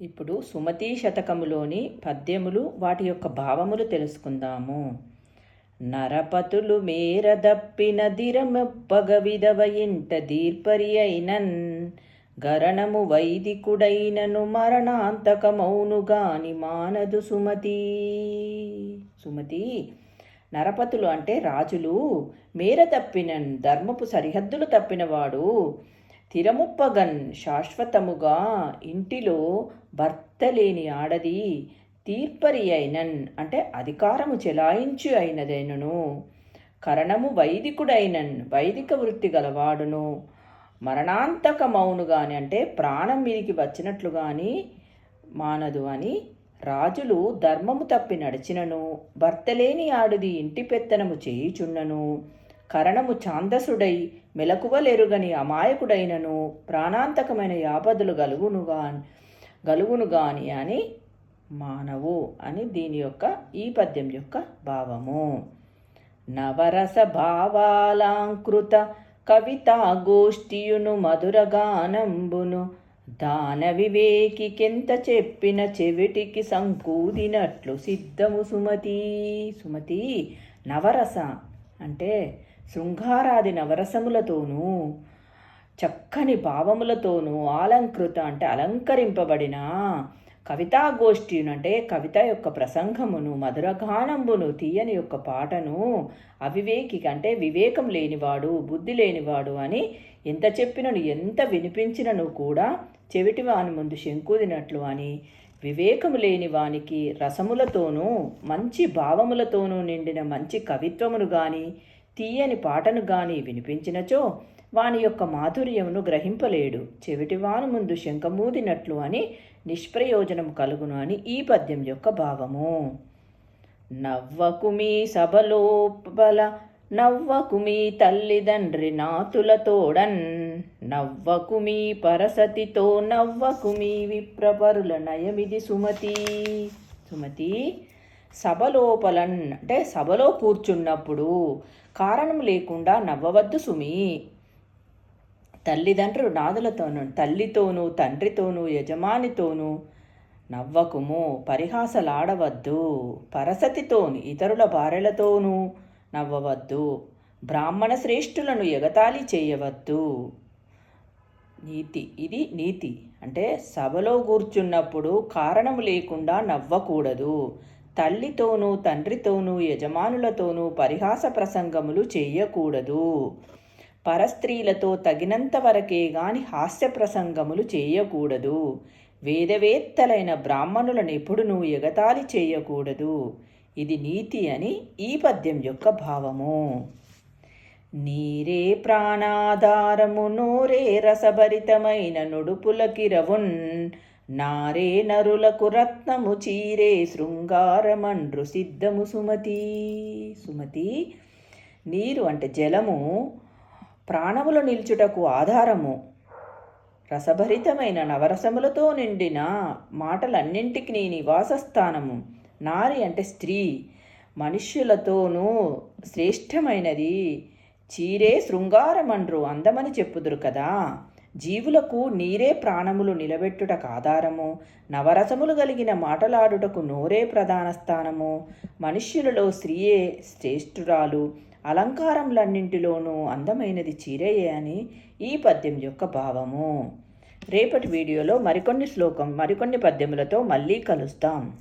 ఇప్పుడు సుమతీ శతకములోని పద్యములు వాటి యొక్క భావములు తెలుసుకుందాము. నరపతులు మేరదప్పిన దిరమెప్పగ విధవ ఇంట దీర్పరి అయినన్ గరణము వైదికుడైనను మరణాంతకమౌను గాని మానదు సుమతి. సుమతి నరపతులు అంటే రాజులు. మేర తప్పిన ధర్మపు సరిహద్దులు తప్పినవాడు. తిరముప్పగన్ శాశ్వతముగా ఇంటిలో భర్త లేని ఆడది తీర్పరి అయినన్ అంటే అధికారము చెలాయించి అయినదైనను. కరణము వైదికుడైనన్ వైదిక వృత్తి గలవాడును. మరణాంతకమౌను గాని అంటే ప్రాణం మీదికి వచ్చినట్లు గాని మానదు అని రాజులు ధర్మము తప్పి నడిచినను. భర్తలేని ఆడుది ఇంటి పెత్తనము చేయుచున్నను. కరణము ఛాందసుడై మెలకువలెరుగని అమాయకుడైనను ప్రాణాంతకమైన యాపదులు గలుగునుగా గలుగునుగాని అని మానవు అని దీని యొక్క ఈ పద్యం యొక్క భావము. నవరస భావాలాంకృత కవితాగోష్ఠియును మధురగానంబును దాన వివేకికెంత చెప్పిన చెవిటికి సంకూదినట్లు సిద్ధము సుమతి సుమతి నవరస అంటే శృంగారాది నవరసములతోనూ చక్కని భావములతోనూ అలంకృత అంటే అలంకరింపబడిన కవితాగోష్ఠిను అంటే కవిత యొక్క ప్రసంగమును మధురగానంబును తీయని యొక్క పాటను అవివేకి అంటే వివేకం లేనివాడు బుద్ధి లేనివాడు అని ఎంత చెప్పినను ఎంత వినిపించినను కూడా చెవిటి వాని ముందు శంకుదినట్లు అని వివేకము లేని వానికి రసములతోనూ మంచి భావములతోనూ నిండిన మంచి కవిత్వమును గాని తీయని పాటను గాని వినిపించినచో వాని యొక్క మాధుర్యమును గ్రహింపలేడు. చెవిటివాను ముందు శంఖమూదినట్లు అని నిష్ప్రయోజనం కలుగును అని ఈ పద్యం యొక్క భావము. నవ్వకుమి సభలోపల నవ్వకుమి తల్లిదండ్రి నాతులతోడన్ నవ్వకుమి పరసతితో నవ్వకుమి విప్రపరుల నయమిది సుమతి. సుమతి సభలోపలన్ అంటే సభలో కూర్చున్నప్పుడు కారణం లేకుండా నవ్వవద్దు సుమి. తల్లిదండ్రులు నాదులతోనూ తల్లితోనూ తండ్రితోనూ యజమానితోనూ నవ్వకుము పరిహాసలాడవద్దు. పరసతితోను ఇతరుల భార్యలతోనూ నవ్వవద్దు. బ్రాహ్మణ శ్రేష్ఠులను ఎగతాళి చేయవద్దు. నీతి ఇది నీతి. అంటే సభలో కూర్చున్నప్పుడు కారణం లేకుండా నవ్వకూడదు. తల్లితోనూ తండ్రితోనూ యజమానులతోనూ పరిహాస ప్రసంగములు చేయకూడదు. పరస్త్రీలతో తగినంత వరకే గాని హాస్య ప్రసంగములు చేయకూడదు. వేదవేత్తలైన బ్రాహ్మణులను ఎప్పుడునూ ఎగతాళి చేయకూడదు. ఇది నీతి అని ఈ పద్యం యొక్క భావము. నీరే ప్రాణాధారము నోరే రసభరితమైన నుడుపులకిరవున్ నారే నరులకు రత్నము చీరే శృంగారమండ్రు సిద్ధము సుమతి. సుమతి నీరు అంటే జలము ప్రాణములు నిల్చుటకు ఆధారము. రసభరితమైన నవరసములతో నిండిన మాటలన్నింటికి నీ నివాసస్థానము. నారి అంటే స్త్రీ మనుష్యులతోనూ శ్రేష్టమైనది. చీరే శృంగారమండ్రు అందమని చెప్పుదురు కదా. జీవులకు నీరే ప్రాణములు నిలబెట్టుటకు ఆధారము నవరసములు కలిగిన మాటలాడుటకు నోరే ప్రధాన స్థానము. మనుష్యులలో స్త్రీయే శ్రేష్ఠురాలు. అలంకారములన్నింటిలోనూ అందమైనది చీరయే అని ఈ పద్యం యొక్క భావము. రేపటి వీడియోలో మరికొన్ని శ్లోకం మరికొన్ని పద్యములతో మళ్ళీ కలుస్తాం.